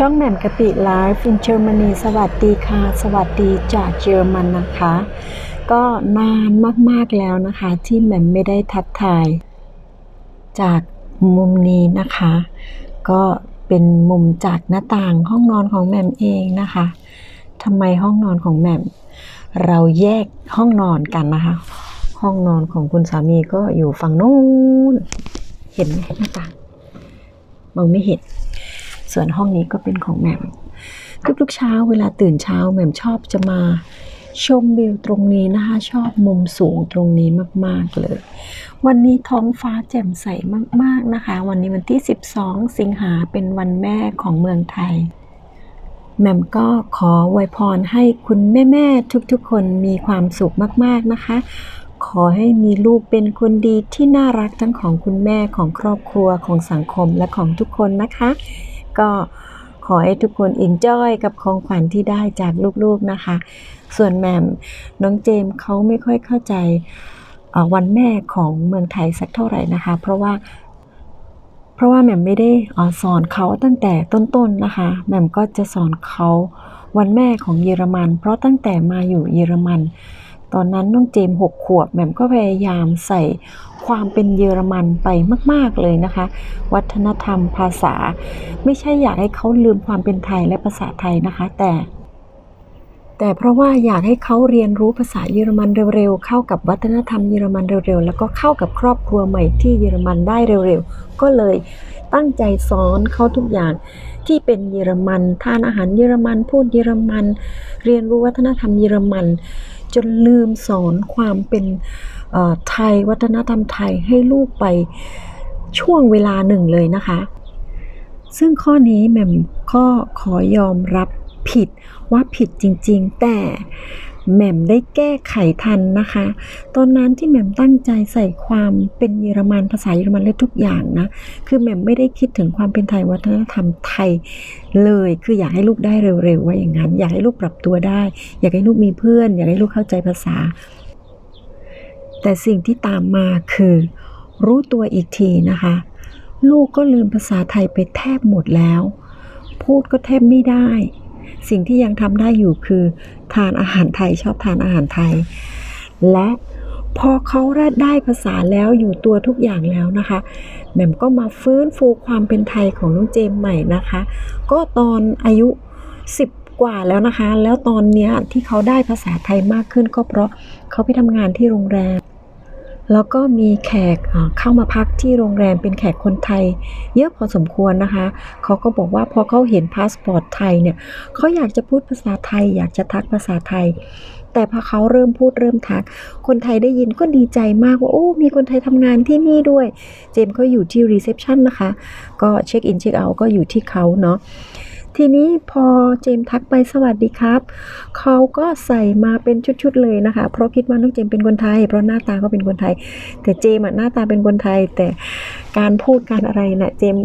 ช่องแหม่มกะปิไลฟ์อินเยอร์มนีสวัสดีค่ะ สวัสดีจากเยอรมันนะคะ ก็นานมากๆแล้วนะคะ ที่แหม่มไม่ได้ทักทาย จากมุมนี้นะคะ ก็เป็นมุมจากหน้าต่างห้องนอนของแหม่มเองนะคะทำไมห้องนอนของแหม่ม เราแยกห้องนอนกันนะคะ ห้องนอนของคุณสามีก็อยู่ฝั่งนู้นเห็นไหมหน้าต่างมองไม่เห็น ส่วนห้องนี้ก็เป็นของแหม่ม ทุกๆเช้าเวลาตื่นเช้าแหม่มชอบจะมาชมวิวตรงนี้นะคะ ชอบมุมสูงตรงนี้มากๆเลย วันนี้ท้องฟ้าแจ่มใสมากๆนะคะ วันนี้วันที่ 12 สิงหาเป็นวันแม่ของเมืองไทยแหม่มก็ขออวยพรให้คุณแม่ ๆ ทุกๆ คนมีความสุขมากๆนะคะ ขอให้มีลูกเป็นคนดีที่น่ารักทั้งของคุณแม่ของครอบครัวของสังคมและของทุกคนนะคะ ก็ขอให้ทุกคน enjoy กับของขวัญที่ได้จากลูกๆนะคะ ส่วนแมมน้องเจมเขาไม่ค่อยเข้าใจวันแม่ของเมืองไทยสักเท่าไหร่นะคะ เพราะว่า เพราะว่าแหม่มไม่ได้อสอนเขาตั้งแต่ต้นๆนะคะแหม่มก็จะสอนเขาวันแม่ของเยอรมัน เพราะตั้งแต่มาอยู่เยอรมัน ตอนนั้นน้องเจมหกขวบแหม่มก็พยายามใส่ ความเป็นเยอรมันไปมาก ๆ เลยนะคะ วัฒนธรรมภาษา ไม่ใช่อยากให้เขาลืมความเป็นไทยและภาษาไทยนะคะ แต่แต่เพราะว่าอยากให้เขาเรียนรู้ภาษาเยอรมันเร็วๆ เข้ากับวัฒนธรรมเยอรมันเร็วๆ แล้วก็เข้ากับครอบครัวใหม่ที่เยอรมันได้เร็วๆ ก็เลยตั้งใจสอนเขาทุกอย่างที่เป็นเยอรมัน ทานอาหารเยอรมัน พูดเยอรมัน เรียนรู้วัฒนธรรมเยอรมัน จนลืมสอนความเป็นไทยวัฒนธรรมไทยให้ลูกไปช่วงเวลาหนึ่งเลยนะคะ ซึ่งข้อนี้แหม่มก็ขอยอมรับผิดว่าผิดจริง ๆ แต่ แหม่มได้แก้ไขทันนะคะ ตอนนั้นที่แหม่มตั้งใจใส่ความเป็นเยอรมันภาษาเยอรมันและทุกอย่างนะ คือแหม่มไม่ได้คิดถึงความเป็นไทยวัฒนธรรมไทยเลย คืออยากให้ลูกได้เร็วๆว่าอย่างนั้น อยากให้ลูกปรับตัวได้ อยากให้ลูกมีเพื่อน อยากให้ลูกเข้าใจภาษา แต่สิ่งที่ตามมาคือ รู้ตัวอีกทีนะคะ ลูกก็ลืมภาษาไทยไปแทบหมดแล้ว พูดก็แทบไม่ได้ สิ่งที่ยังทำได้อยู่คือ ทานอาหารไทยชอบทานอาหารไทย และพอเขาได้ภาษาแล้วอยู่ตัวทุกอย่างแล้วนะคะแหม่มก็มาฟื้นฟูความเป็นไทยของน้องเจมส์ใหม่นะคะ ก็ตอนอายุ 10 กว่าแล้วนะคะ แล้วตอนเนี้ยที่เขาได้ภาษาไทยมากขึ้นก็เพราะเขาไปทำงานที่โรงแรม แล้วก็มีแขกเข้ามาพักที่โรงแรมเป็นแขกคนไทย เยอะพอสมควรนะคะ เขาก็บอกว่าพอเขาเห็นพาสปอร์ตไทยเนี่ยเขาอยากจะพูดภาษาไทย อยากจะทักภาษาไทย แต่พอเขาเริ่มพูดเริ่มทัก คนไทยได้ยินก็ดีใจมากว่า โอ้ มีคนไทยทำงานที่นี่ด้วย เจมส์ก็อยู่ที่รีเซพชันนะคะ ก็เช็คอินเช็คเอาท์ก็อยู่ที่เขาเนาะ ทีนี้พอเจมทักไปสวัสดีครับ เขาก็ใส่มาเป็นชุดๆเลยนะคะ เพราะคิดว่าน้องเจมเป็นคนไทย เพราะหน้าตาก็เป็นคนไทย แต่เจมอะหน้าตาเป็นคนไทย แต่การพูดการอะไรนะ่ะเจม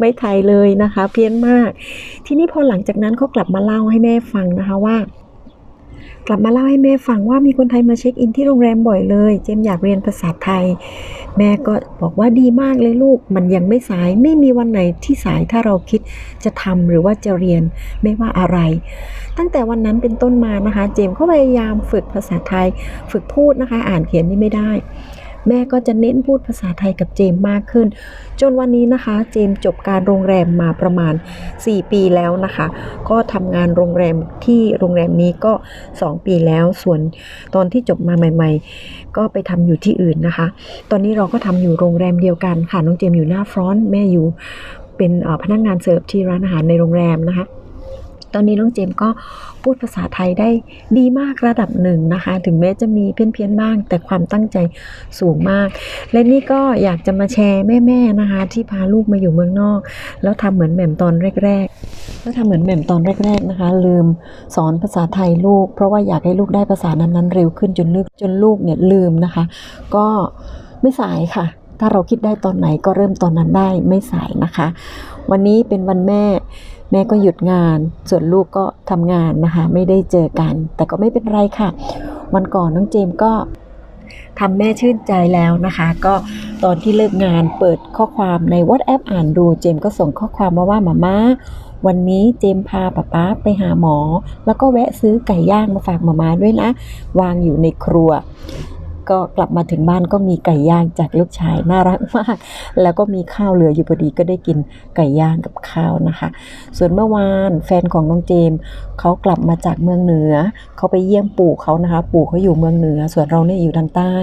ไม่ไทยเลยนะคะ เพี้ยนมาก ทีนี้พอหลังจากนั้นเขากลับมาเล่าให้แม่ฟังนะคะว่า กลับมาเล่าให้แม่ฟังว่ามีคนไทยมาเช็คอินที่โรงแรมบ่อยเลย เจมอยากเรียนภาษาไทย แม่ก็บอกว่าดีมากเลยลูก มันยังไม่สายไม่มีวันไหนที่สายถ้าเราคิดจะทำหรือว่าจะเรียนไม่ว่าอะไร ตั้งแต่วันนั้นเป็นต้นมานะคะ เจมก็พยายามฝึกภาษาไทย ฝึกพูดนะคะ อ่านเขียนนี่ไม่ได้ แม่ก็จะเน้นพูดภาษาไทยกับเจมมากขึ้น จนวันนี้นะคะ เจมจบการโรงแรมมาประมาณ 4 ปีแล้วนะคะ ก็ทำงานโรงแรมที่โรงแรมนี้ก็ 2 ปีแล้ว ส่วนตอนที่จบมาใหม่ ๆ ก็ไปทำอยู่ที่อื่นนะคะ ตอนนี้เราก็ทำอยู่โรงแรมเดียวกันค่ะน้องเจมอยู่หน้าฟรอนต์แม่อยู่เป็นพนักงานเสิร์ฟที่ร้านอาหารในโรงแรมนะคะ ตอนนี้น้องเจมส์ก็พูดภาษาไทยได้ดีมากระดับหนึ่งนะคะ ถึงแม้จะมีเพี้ยนๆบ้าง แต่ความตั้งใจสูงมาก และนี่ก็อยากจะมาแชร์แม่ๆนะคะ ที่พาลูกมาอยู่เมืองนอก แล้วทำเหมือนแหม่มตอนแรกๆแล้วทำเหมือนแหม่มตอนแรก ๆนะคะ ลืมสอนภาษาไทยลูก เพราะว่าอยากให้ลูกได้ภาษานั้นๆเร็วขึ้นจนลึกจนลูกเนี่ยลืมนะคะ ก็ไม่สายค่ะ ถ้าเราคิดได้ตอนไหนก็เริ่มตอนนั้นได้ไม่สายนะคะ วันนี้เป็นวันแม่แม่ก็หยุดงาน ส่วนลูกก็ทำงานนะคะ ไม่ได้เจอกัน แต่ก็ไม่เป็นไรค่ะ วันก่อนน้องเจมส์ก็ทำแม่ชื่นใจแล้วนะคะ ก็ตอนที่เลิกงานเปิดข้อความใน WhatsApp อ่านดูเจมส์ก็ส่งข้อความมาว่ามาม่าวันนี้เจมพาป๊าป๊าไปหาหมอ แล้วก็แวะซื้อไก่ย่างมาฝากหมามาด้วยนะ วางอยู่ในครัว ก็กลับมาถึงบ้านก็มีไก่ย่างจากลูกชายน่ารักมาก แล้วก็มีข้าวเหลืออยู่พอดีก็ได้กินไก่ย่างกับข้าวนะคะ ส่วนเมื่อวานแฟนของน้องเจมส์เขากลับมาจากเมืองเหนือเขาไปเยี่ยมปู่เขานะคะ ปู่เขาอยู่เมืองเหนือ ส่วนเราเนี่ยอยู่ทางใต้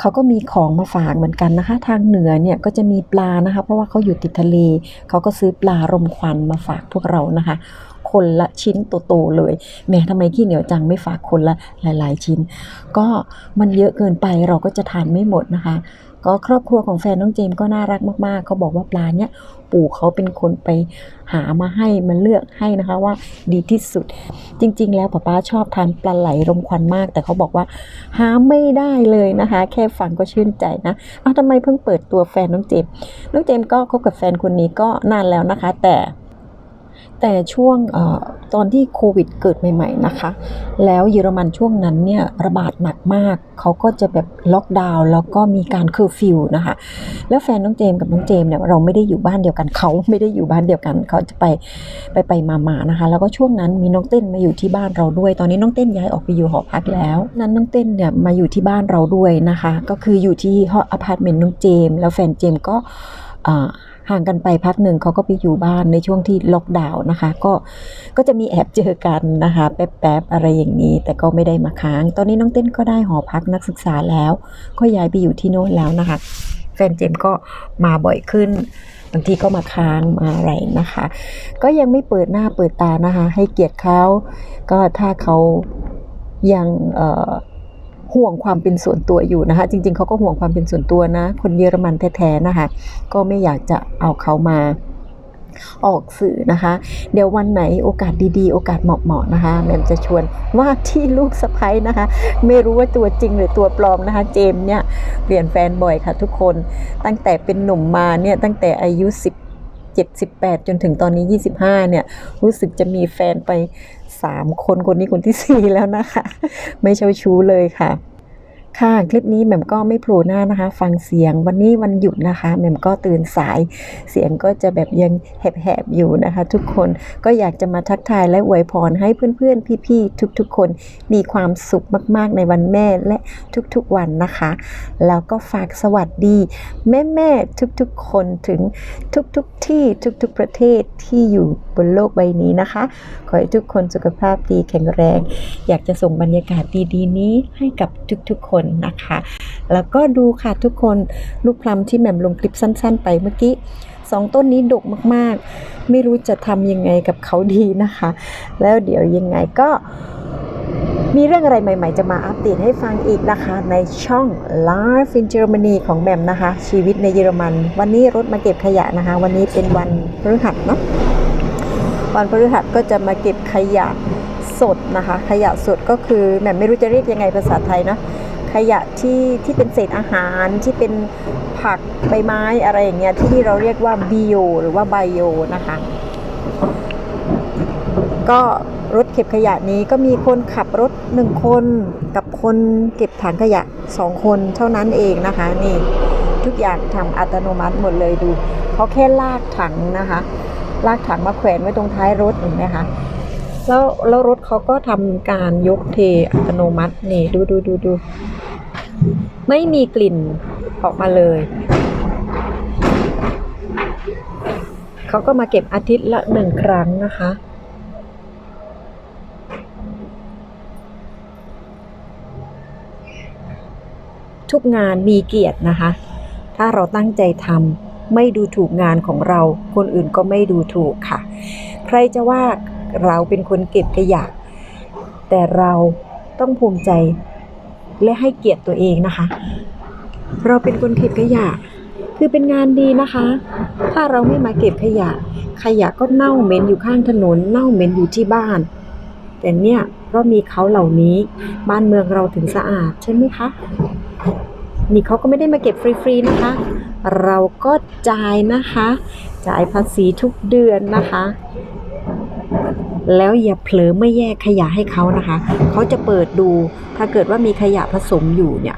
เขาก็มีของมาฝากเหมือนกันนะคะ ทางเหนือเนี่ยก็จะมีปลานะคะ เพราะว่าเขาอยู่ติดทะเลเขาก็ซื้อปลารมควันมาฝากพวกเรานะคะ คนละชิ้นโตๆเลยแม่ทำไมขี้เหนียวจังไม่ฝากคนละหลาย ๆ ชิ้น ก็มันเยอะเกินไปเราก็จะทานไม่หมดนะคะ ก็ครอบครัวของแฟนน้องเจมส์ก็น่ารักมากๆ เขาบอกว่าปลาเนี่ยปู่เขาเป็นคนไปหามาให้มาเลือกให้นะคะว่าดีที่สุด จริง ๆ แล้วป๊าป๊าชอบทานปลาไหลรมควันมาก แต่เขาบอกว่า หาไม่ได้เลยนะคะ แค่ฟังก็ชื่นใจนะอ้าวทำไมเพิ่งเปิดตัวแฟนน้องเจมส์น้องเจมส์ก็คบกับแฟนคนนี้ก็นานแล้วนะคะ แต่ แต่ช่วงอตอนที่โควิดเกิดใหม่ๆนะคะ แล้วเยอรมันช่วงนั้นเนี่ยระบาดหนักมาก เขาก็จะแบบล็อกดาวน์แล้วก็มีการเคอร์ฟิวนะคะ แล้วแฟนน้องเจมกับน้องเจมเนี่ยเราไม่ได้อยู่บ้านเดียวกันเขาไม่ได้อยู่บ้านเดียวกัน เขาจะไปไปไปมามานะคะ แล้วก็ช่วงนั้นมีน้องเต้นมาอยู่ที่บ้านเราด้วย ตอนนี้น้องเต้นย้ายออกไปอยู่หอพักแล้ว นั้นน้องเต้นเนี่ยมาอยู่ที่บ้านเราด้วยนะคะ ก็คืออยู่ที่หออพาร์ตเมนต์น้องเจม แล้วแฟนเจมก็ ห่างกันไปพักหนึ่งเขาก็ไปอยู่บ้านในช่วงที่ล็อกดาวน์นะคะ ก็ก็จะมีแอบเจอกันนะคะ แป๊บๆอะไรอย่างนี้ แต่ก็ไม่ได้มาค้าง ตอนนี้น้องเต้นก็ได้หอพักนักศึกษาแล้ว ก็ย้ายไปอยู่ที่โน่นแล้วนะคะ แฟนเจมก็มาบ่อยขึ้นบางทีก็มาค้างมาอะไรนะคะ ก็ยังไม่เปิดหน้าเปิดตานะคะ ให้เกียรติเขาก็ถ้าเขายังเอ่อ ห่วงความเป็นส่วนตัวอยู่นะคะ จริง ๆเขาก็ห่วงความเป็นส่วนตัวนะ คนเยอรมันแท้ๆนะคะก็ไม่อยากจะเอาเขามาออกสื่อนะคะ เดี๋ยววันไหนโอกาสดีๆ โอกาสเหมาะๆนะคะแมมจะชวนว่าที่ลูกสะใภ้นะคะ ไม่รู้ว่าตัวจริงหรือตัวปลอมนะคะ เจมส์เนี่ยเปลี่ยนแฟนบ่อยค่ะทุกคนตั้งแต่เป็นหนุ่มมาเนี่ยตั้งแต่อายุ10 78 จนถึงตอนนี้ 25เนี่ยรู้สึกจะมีแฟนไป 3 คนคนนี้คนที่ 4 แล้วนะคะ ไม่เช่าชู้เลยค่ะ ค่ะ คลิปนี้แหม่มก็ไม่โผล่หน้านะคะ ฟังเสียงวันนี้วันหยุดนะคะแหม่มก็ตื่นสาย เสียงก็จะแบบยังแหบๆอยู่นะคะ ทุกคนก็อยากจะมาทักทายและอวยพรให้เพื่อนๆ พี่ๆ ทุกๆ คนมีความสุขมากๆในวันแม่และทุกๆวันนะคะ แล้วก็ฝากสวัสดี แม่ๆ ทุกๆ คนถึงทุกๆ ที่ทุกๆ ประเทศที่อยู่บนโลกใบนี้นะคะ ขอให้ทุกคนสุขภาพดีแข็งแรง อยากจะส่งบรรยากาศดีๆ นี้ให้กับทุกๆ คนนะคะ แล้วก็ดูค่ะทุกคนลูกพลัมที่แหม่มลงคลิปสั้น ๆ ไปเมื่อกี้สองต้นนี้ดกมากๆ ไม่รู้จะทำยังไงกับเขาดีนะคะ แล้วเดี๋ยวยังไงก็มีเรื่องอะไรใหม่ๆ จะมาอัปเดตให้ฟังอีกนะคะ ในช่อง Life in Germany ของแหม่มนะคะ ชีวิตในเยอรมัน วันนี้รถมาเก็บขยะนะคะ วันนี้เป็นวันพฤหัสเนาะวันพฤหัสก็จะมาเก็บขยะสดนะคะ ขยะสดก็คือแหม่มไม่รู้จะเรียกยังไงภาษาไทยนะ ขยะที่ที่เป็นเศษอาหารที่เป็นผักใบไม้อะไรอย่างเงี้ยที่นี่เราเรียกว่าบิโอหรือว่าไบโอนะคะ ก็รถเก็บขยะนี้ก็มีคนขับรถหนึ่งคนกับคนเก็บถังขยะสองคนเท่านั้นเองนะคะนี่ทุกอย่างทำอัตโนมัติหมดเลยดูเขาแค่ลากถังนะคะ ลากถังมาแขวนไว้ตรงท้ายรถเห็นไหมคะ แล้วแล้วรถเขาก็ทำการยกเทอัตโนมัตินี่ดูดูดูดูไม่มีกลิ่นออกมาเลย เขาก็มาเก็บอาทิตย์ละหนึ่งครั้งนะคะ ทุกงานมีเกียรตินะคะ ถ้าเราตั้งใจทำไม่ดูถูกงานของเรา คนอื่นก็ไม่ดูถูกค่ะ ใครจะว่า เราเป็นคนเก็บขยะ แต่เราต้องภูมิใจและให้เกียรติตัวเองนะคะ เราเป็นคนเก็บขยะ คือเป็นงานดีนะคะ ถ้าเราไม่มาเก็บขยะ ขยะก็เน่าเหม็นอยู่ข้างถนน เน่าเหม็นอยู่ที่บ้าน แต่เนี่ยเพราะมีเขาเหล่านี้บ้านเมืองเราถึงสะอาดใช่ไหมคะนี่เขาก็ไม่ได้มาเก็บฟรีๆนะคะ เราก็จ่ายนะคะ จ่ายภาษีทุกเดือนนะคะ แล้วอย่าเผลอไม่แยกขยะให้เขานะคะ เขาจะเปิดดู ถ้าเกิดว่ามีขยะผสมอยู่เนี่ย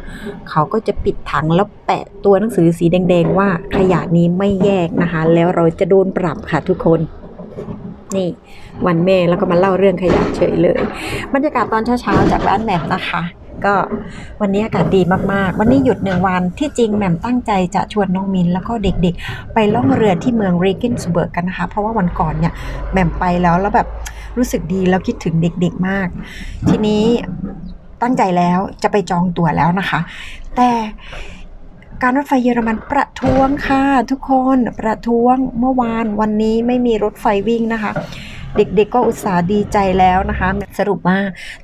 เขาก็จะปิดถังแล้วแปะตัวหนังสือสีแดง ๆ ว่าขยะนี้ไม่แยกนะคะ แล้วเราจะโดนปรับค่ะทุกคน นี่วันแม่แล้วก็มาเล่าเรื่องขยะเฉยเลย บรรยากาศตอนเช้าๆจากบ้านแหม่มนะคะ ก็วันนี้อากาศดีมากๆ วันนี้หยุดหนึ่งวันที่จริงแหม่มตั้งใจจะชวนน้องมินแล้วก็เด็กๆ ไปล่องเรือที่เมืองรเกนสเบิร์กกันนะคะ เพราะว่าวันก่อนเนี่ยแหม่มไปแล้วแล้วแบบรู้สึกดีแล้วคิดถึงเด็กๆมาก ทีนี้ตั้งใจแล้วจะไปจองตั๋วแล้วนะคะ แต่การรถไฟเยอรมันประท้วงค่ะทุกคนประท้วงเมื่อวานวันนี้ไม่มีรถไฟวิ่งนะคะ เด็กๆก็อุตส่าห์ดีใจแล้วนะคะ สรุปว่า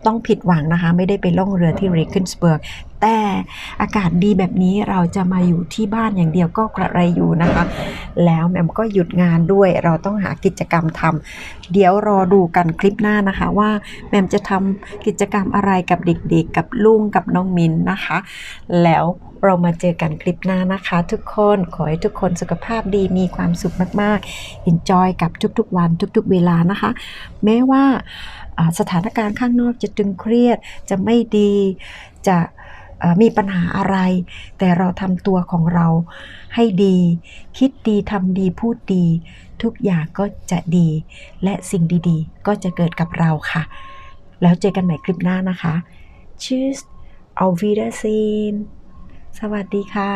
ต้องผิดหวังนะคะ ไม่ได้ไปล่องเรือที่เรเกนสเบิร์ก แต่อากาศดีแบบนี้เราจะมาอยู่ที่บ้านอย่างเดียวก็กระไรอยู่นะคะ แล้วแมมก็หยุดงานด้วย เราต้องหากิจกรรมทำเดี๋ยวรอดูกันคลิปหน้านะคะ ว่าแมมจะทำกิจกรรมอะไรกับเด็กๆ กับลุงกับน้องมินนะคะ แล้วเรามาเจอกันคลิปหน้านะคะ ทุกคนขอให้ทุกคนสุขภาพดีมีความสุขมากๆ enjoy กับทุกๆวันทุกๆเวลานะคะ แม้ว่าสถานการณ์ข้างนอกจะตึงเครียดจะไม่ดีจะ มีปัญหาอะไร แต่เราทำตัวของเราให้ดี คิดดีทำดีพูดดี ทุกอย่างก็จะดี และสิ่งดีๆ ก็จะเกิดกับเราค่ะ แล้วเจอกันใหม่คลิปหน้านะคะ Tschüss auf Wiedersehen สวัสดีค่ะ